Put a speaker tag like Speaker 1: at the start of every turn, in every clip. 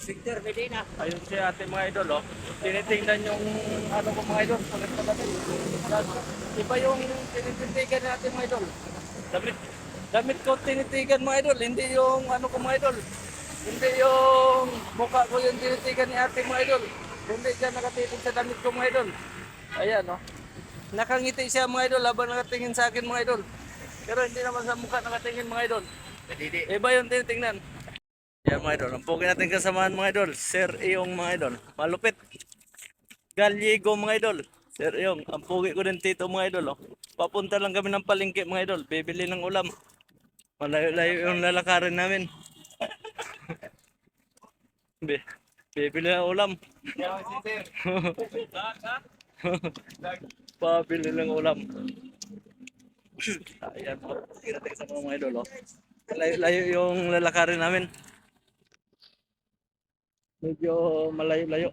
Speaker 1: Victor Medina.
Speaker 2: Ayun si ate mga idol, oh. Tinitingnan yung ano ko mga idol. Palit na damit. Yan. Iba yung tinititigan natin mga idol. Damit, damit ko tinitigan mga idol. Hindi yung ano ko mga idol. Hindi yung mukha ko yung tinitigan ni ate mga idol. Hindi siya nakatitig sa damit ko mga idol. Ayan oh. Nakangiti siya mga idol habang nakatingin sa akin mga idol. Pero hindi naman sa mukha nakatingin mga idol. Iba yung tinitingnan. Yan mga idol, ang pogi natin kasamahan mga idol, Sir Iyong mga idol, malupit. Gallego mga idol, Sir Iyong, ang pogi ko din tito mga idol. Oh. Papunta lang kami ng palengke mga idol, bibili ng ulam. Malayo-layo yung lalakarin namin. Bi- bibili ng ulam. Pabili ng ulam. Ayan po, natin kasamahan mga idol. Oh. Layo-layo yung lalakarin namin medyo malayo-layo.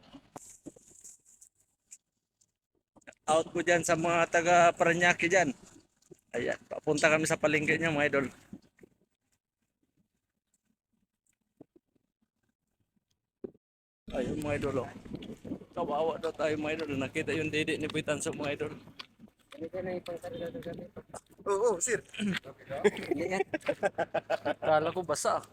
Speaker 2: Out ko dyan sa mga taga Paranaque dyan. Ayan, papunta kami sa palengke niya mga idol. Ayun mga idol oh. Kawawa daw tayo mga idol. Nakita yung dede ni Pitan sa mga idol.
Speaker 1: Ganito na yung pangkarga ng gamit.
Speaker 3: Oo, oh, sir.
Speaker 2: Kala ko basa.